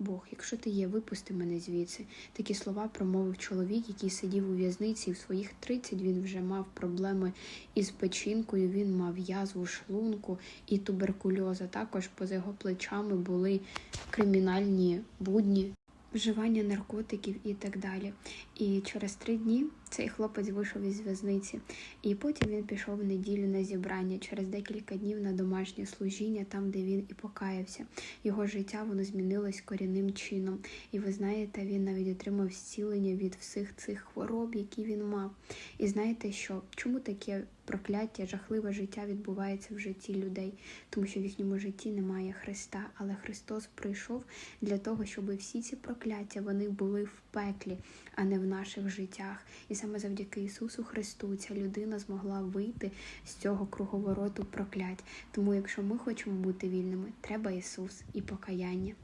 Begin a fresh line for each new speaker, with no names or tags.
Бог, якщо ти є, випусти мене звідси. Такі слова промовив чоловік, який сидів у в'язниці. І в своїх 30 він вже мав проблеми із печінкою, він мав язву шлунку і туберкульоз. Також поза його плечами були кримінальні будні. Вживання наркотиків і так далі. І через три дні цей хлопець вийшов із в'язниці, і потім він пішов в неділю на зібрання через декілька днів на домашнє служіння, там де він і покаявся. Його життя воно змінилось корінним чином. І ви знаєте, він навіть отримав зцілення від всіх цих хвороб, які він мав. І знаєте що? Чому таке прокляття, жахливе життя відбувається в житті людей? Тому що в їхньому житті немає Христа, але Христос прийшов для того, щоб всі ці прокляття вони були в пеклі, а не в наших життях. І саме завдяки Ісусу Христу ця людина змогла вийти з цього круговороту проклять. Тому, якщо ми хочемо бути вільними, треба Ісус і покаяння.